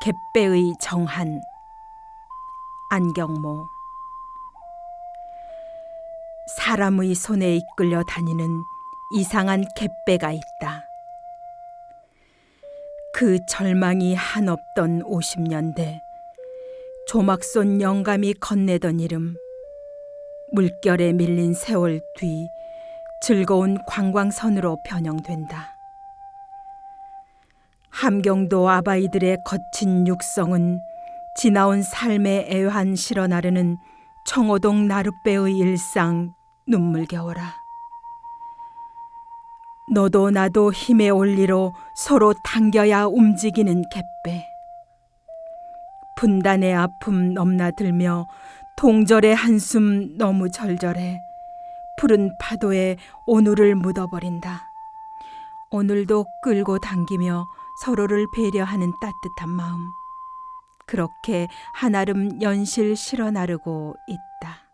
갯배의 정한 안경모 사람의 손에 이끌려 다니는 이상한 갯배가 있다. 그 절망이 한없던 50년대 조막손 영감이 건네던 이름 물결에 밀린 세월 뒤 즐거운 관광선으로 변형된다. 함경도 아바이들의 거친 육성은 지나온 삶의 애환 실어 나르는 청호동 나룻배의 일상 눈물겨워라. 너도 나도 힘의 원리로 서로 당겨야 움직이는 갯배. 분단의 아픔 넘나들며 동절의 한숨 너무 절절해 푸른 파도에 오늘을 묻어버린다. 오늘도 끌고 당기며 서로를 배려하는 따뜻한 마음. 그렇게 한아름 연실 실어 나르고 있다.